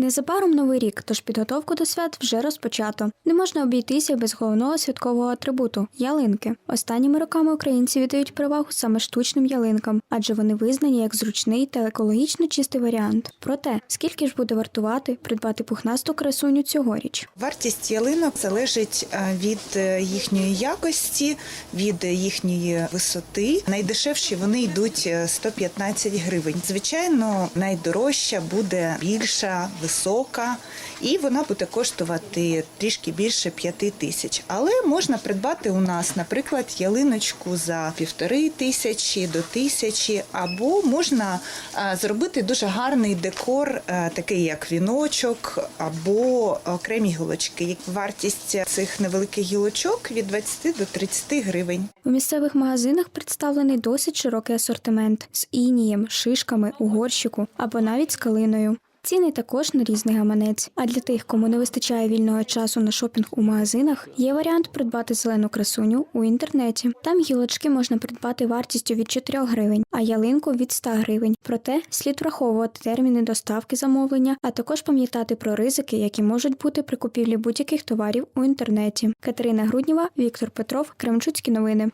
Незабаром новий рік, тож підготовку до свят вже розпочато. Не можна обійтися без головного святкового атрибуту ялинки. Останніми роками українці віддають перевагу саме штучним ялинкам, адже вони визнані як зручний та екологічно чистий варіант. Проте, скільки ж буде вартувати придбати пухнасту красуню цьогоріч? Вартість ялинок залежить е, від е, їхньої якості, від їхньої висоти. Найдешевші вони йдуть е, 115 гривень. Звичайно, найдорожча буде більша, висока, і вона буде коштувати трішки більше 5 тисяч. Але можна придбати у нас, наприклад, ялиночку за півтори тисячі до тисячі, або можна зробити дуже гарний декор, такий як віночок або окремі гілочки. Вартість цих невеликих гілочок від 20 до 30 гривень. У місцевих магазинах представлений досить широкий асортимент з інієм, шишками, у горщику або навіть з калиною. Ціни також на різний гаманець. А для тих, кому не вистачає вільного часу на шопінг у магазинах, є варіант придбати зелену красуню у інтернеті. Там гілочки можна придбати вартістю від 4 гривень, а ялинку від 100 гривень. Проте слід враховувати терміни доставки замовлення, а також пам'ятати про ризики, які можуть бути при купівлі будь-яких товарів у інтернеті. Катерина Грудніва, Віктор Петров, Кремчуцькі новини.